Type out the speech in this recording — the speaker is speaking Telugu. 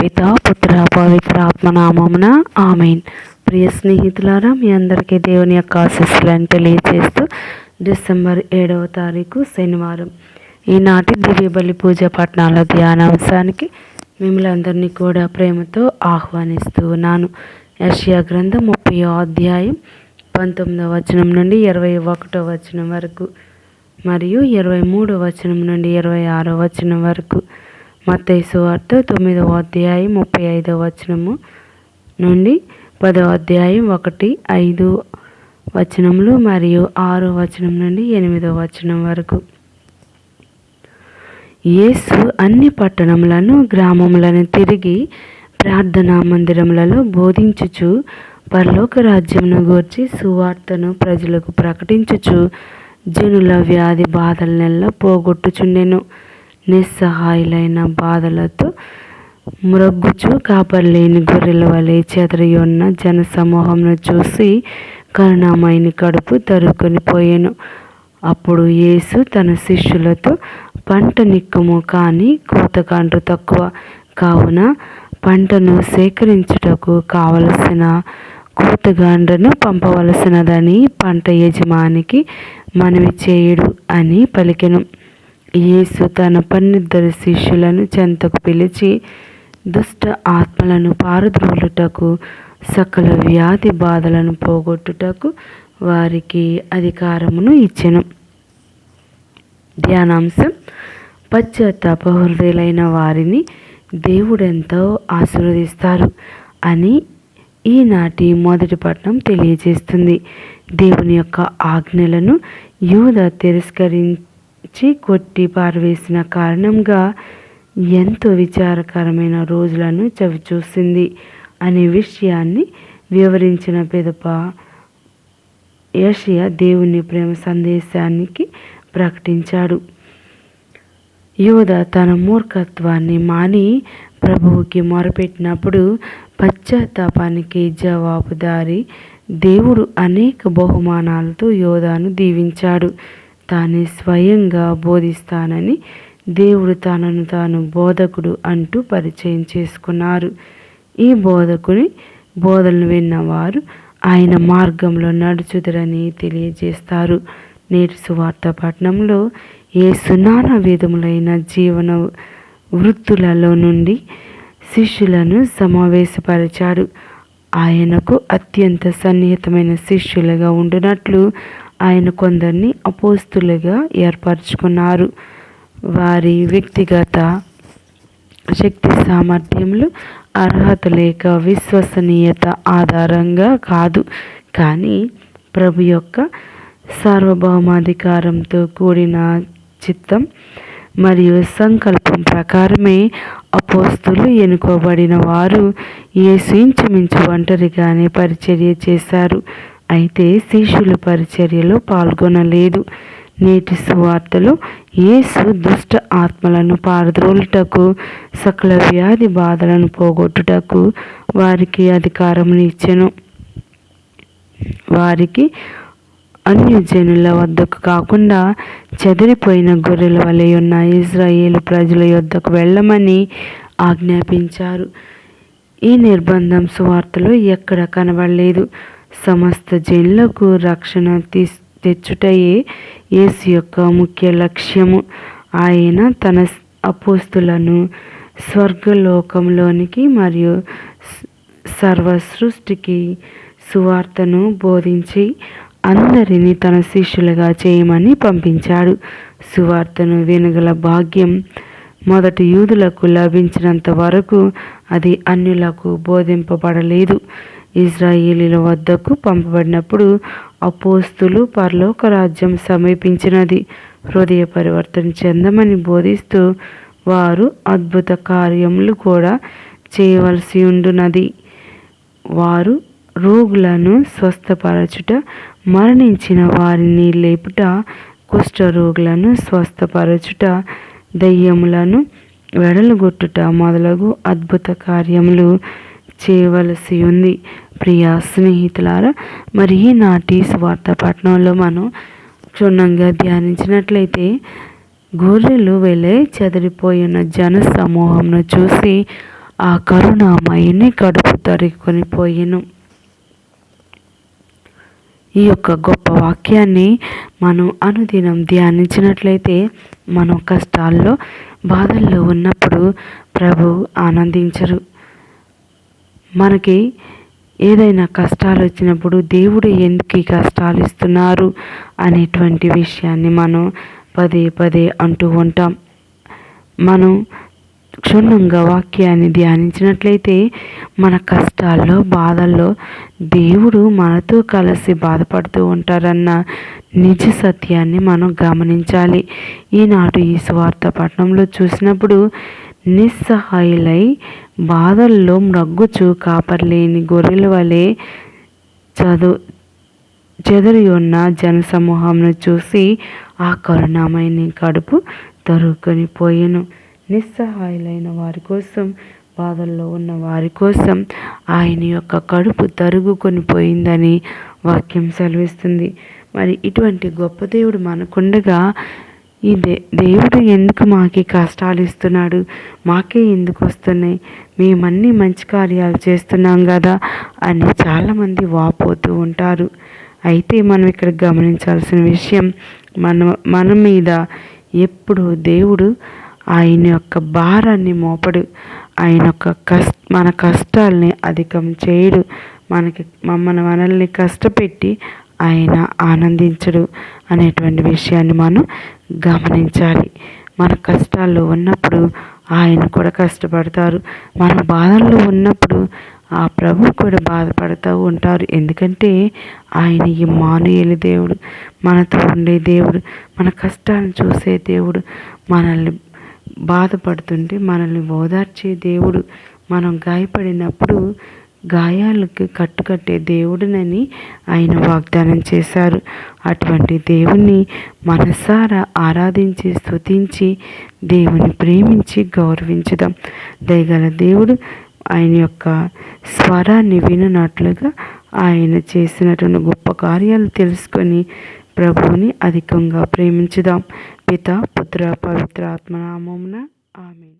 పిత పుత్ర పవిత్ర ఆత్మనామమున ఆమెన్. ప్రియ స్నేహితులారా మీ అందరికీ దేవుని యొక్క ఆశస్సులను తెలియజేస్తూ డిసెంబర్ ఏడవ తారీఖు శనివారం. ఈనాటి దివ్య బలి పూజ పట్టణాల ధ్యానాంశానికి మిమ్మల్ని అందరినీ కూడా ప్రేమతో ఆహ్వానిస్తూ ఉన్నాను. యషియా గ్రంథం ముప్పై అధ్యాయం పంతొమ్మిదవ వచనం నుండి ఇరవై ఒకటో వచనం వరకు మరియు ఇరవై మూడో వచనం నుండి ఇరవై ఆరో వచనం వరకు. మత్తయి వార్త తొమ్మిదవ అధ్యాయం ముప్పై ఐదవ వచనము నుండి పదవ అధ్యాయం ఒకటి ఐదు వచనములు మరియు ఆరో వచనం నుండి ఎనిమిదవ వచనం వరకు. యేసు అన్ని పట్టణములను గ్రామములను తిరిగి ప్రార్థనా మందిరములలో బోధించుచు పరలోక రాజ్యమును గూర్చి సువార్తను ప్రజలకు ప్రకటించుచు జనుల వ్యాధి నెల్ల పోగొట్టుచుండెను. నిస్సహాయులైన బాధలతో మ్రొగ్గుచు కాపర్లేని గొర్రెల వలె చెదరి ఉన్న జనసమూహంను చూసి కరుణామయిని కడుపు తరుకొని పోయాను. అప్పుడు యేసు తన శిష్యులతో పంట నిక్కుము కానీ కోతకాండ్రు తక్కువ. కావున పంటను సేకరించుటకు కావలసిన కూతగాండ్రను పంపవలసినదని పంట యజమానికి మనవి చేయుడు అని పలికెను. యేసు తన పన్నిద్దరు శిష్యులను చెంతకు పిలిచి దుష్ట ఆత్మలను పారద్రోలుటకు సకల వ్యాధి బాధలను పోగొట్టుటకు వారికి అధికారమును ఇచ్చెను. ధ్యానాంశం. పశ్చాత్తాప హృదయులైన వారిని దేవుడెంతో ఆశీర్వదిస్తారు అని ఈనాటి మొదటి పట్నం తెలియజేస్తుంది. దేవుని యొక్క ఆజ్ఞలను యూద తిరస్కరించి చి కొట్టి పారవేసిన కారణంగా ఎంతో విచారకరమైన రోజులను చవిచూసింది అనే విషయాన్ని వివరించిన పెదప యషియా దేవుని ప్రేమ సందేశానికి ప్రకటించాడు. యోధ తన మూర్ఖత్వాన్ని మాని ప్రభువుకి మొరపెట్టినప్పుడు పశ్చాత్తాపానికి జవాబుదారి దేవుడు అనేక బహుమానాలతో యోధాను దీవించాడు. తానే స్వయంగా బోధిస్తానని దేవుడు తనను తాను బోధకుడు అంటూ పరిచయం చేసుకున్నారు. ఈ బోధకుని బోధనలు విన్నవారు ఆయన మార్గంలో నడుచుదరని తెలియజేస్తారు. నేటి సువార్త పట్టణంలో ఏ సునాన విధములైన జీవన వృత్తులలో నుండి శిష్యులను సమావేశపరిచాడు. ఆయనకు అత్యంత సన్నిహితమైన శిష్యులుగా ఉండినట్లు ఆయన కొందరిని అపోస్తులుగా ఏర్పరచుకున్నారు. వారి వ్యక్తిగత శక్తి సామర్థ్యములు అర్హత లేక విశ్వసనీయత ఆధారంగా కాదు. కానీ ప్రభు యొక్క సార్వభౌమాధికారంతో కూడిన చిత్తం మరియు సంకల్పం ప్రకారమే అపోస్తులు ఎన్నుకోబడిన వారు ఏ ఇంచుమించు ఒంటరిగానే పరిచర్య చేశారు. అయితే శిష్యుల పరిచర్యలో పాల్గొనలేదు. నేటి సువార్తలో యేసు దుష్ట ఆత్మలను పారద్రోలుటకు సకల వ్యాధి బాధలను పోగొట్టుటకు వారికి అధికారం ఇచ్చెను. వారికి అన్యజనుల వద్దకు కాకుండా చెదిరిపోయిన గొర్రెల వలె ఉన్న ఇజ్రాయేల్ ప్రజల యొద్దకు వెళ్ళమని ఆజ్ఞాపించారు. ఈ నిర్బంధం సువార్తలో ఎక్కడ కనబడలేదు. సమస్త జన్లకు రక్షణ తీ తెచ్చుటయే యేసు యొక్క ముఖ్య లక్ష్యము. ఆయన తన అపోస్తులను స్వర్గలోకంలోనికి మరియు సర్వ సృష్టికి సువార్తను బోధించి అందరినీ తన శిష్యులుగా చేయమని పంపించాడు. సువార్తను వినగల భాగ్యం మొదటి యూదులకు లభించినంత వరకు అది అన్యులకు బోధింపబడలేదు. ఇజ్రాయేలీల వద్దకు పంపబడినప్పుడు అపోస్తులు పరలోక రాజ్యం సమీపించినది. హృదయ పరివర్తన చెందమని బోధిస్తూ వారు అద్భుత కార్యములు కూడా చేయవలసి ఉండునది. వారు రోగులను స్వస్థపరచుట మరణించిన వారిని లేపుట కుష్ఠరోగులను స్వస్థపరచుట దయ్యములను వెడలుగొట్టుట మొదలగు అద్భుత కార్యములు చేయవలసి ఉంది ప్రియా స్నేహితులారా మరి ఈనాటి స్వార్థ పట్టణంలో మనం క్షుణ్ణంగా ధ్యానించినట్లయితే గొర్రెలు వెళ్ళే చెదిరిపోయిన జన సమూహంను చూసి ఆ కరుణామయుని కడుపు తరుక్కొని పోయాను. ఈ యొక్క గొప్ప వాక్యాన్ని మనం అనుదినం ధ్యానించినట్లయితే మనం కష్టాల్లో బాధల్లో ఉన్నప్పుడు ప్రభు ఆనందించరు. మనకి ఏదైనా కష్టాలు వచ్చినప్పుడు దేవుడు ఎందుకు ఈ కష్టాలు ఇస్తున్నారు అనేటువంటి విషయాన్ని మనం పదే పదే అంటూ ఉంటాం. మనం క్షుణ్ణంగా వాక్యాన్ని ధ్యానించినట్లయితే మన కష్టాల్లో బాధల్లో దేవుడు మనతో కలిసి బాధపడుతూ ఉంటారన్న నిజ సత్యాన్ని మనం గమనించాలి. ఈనాడు ఈ స్వార్థ పట్టణంలో చూసినప్పుడు నిస్సహాయులై బాధల్లో మ్రగ్గుచు కాపర్లేని గొర్రెల వలె చదువు చెదరి ఉన్న జనసమూహంను చూసి ఆ కరుణామయని కడుపు తరుక్కొని పోయెను. నిస్సహాయులైన వారి కోసం బాధల్లో ఉన్న వారి కోసం ఆయన యొక్క కడుపు తరుగుకొని పోయిందని వాక్యం సెలవిస్తుంది. మరి ఇటువంటి గొప్ప దేవుడు మనకుండగా ఈ దే దేవుడు ఎందుకు మాకి కష్టాలు ఇస్తున్నాడు? మాకే ఎందుకు వస్తున్నాయి? మేమన్నీ మంచి కార్యాలు చేస్తున్నాం కదా అని చాలామంది వాపోతూ ఉంటారు. అయితే మనం ఇక్కడ గమనించాల్సిన విషయం మన మన మీద ఎప్పుడు దేవుడు ఆయన యొక్క భారాన్ని మోపడు. ఆయన యొక్క కష్ట మన కష్టాలని అధికం చేయడు. మనకి మమ్మల్ని మనల్ని కష్టపెట్టి ఆయన ఆనందించడు అనేటువంటి విషయాన్ని మనం గమనించాలి. మన కష్టాల్లో ఉన్నప్పుడు ఆయన కూడా కష్టపడతారు. మన బాధల్లో ఉన్నప్పుడు ఆ ప్రభు కూడా బాధపడుతూ ఉంటారు. ఎందుకంటే ఆయన ఈ మానుయలి దేవుడు మనతో ఉండే దేవుడు మన కష్టాలను చూసే దేవుడు మనల్ని బాధపడుతుంటే మనల్ని ఓదార్చే దేవుడు మనం గాయపడినప్పుడు గాయాలకు కట్టుకట్టే దేవుడినని ఆయన వాగ్దానం చేశారు. అటువంటి దేవుణ్ణి మనసారా ఆరాధించి స్తుతించి దేవుని ప్రేమించి గౌరవించుదాం. దయగల దేవుడు ఆయన యొక్క స్వరాన్ని విననట్లుగా ఆయన చేసినటువంటి గొప్ప కార్యాలు తెలుసుకొని ప్రభువుని అధికంగా ప్రేమించుదాం. పిత పుత్ర పవిత్ర ఆత్మనామమున ఆమె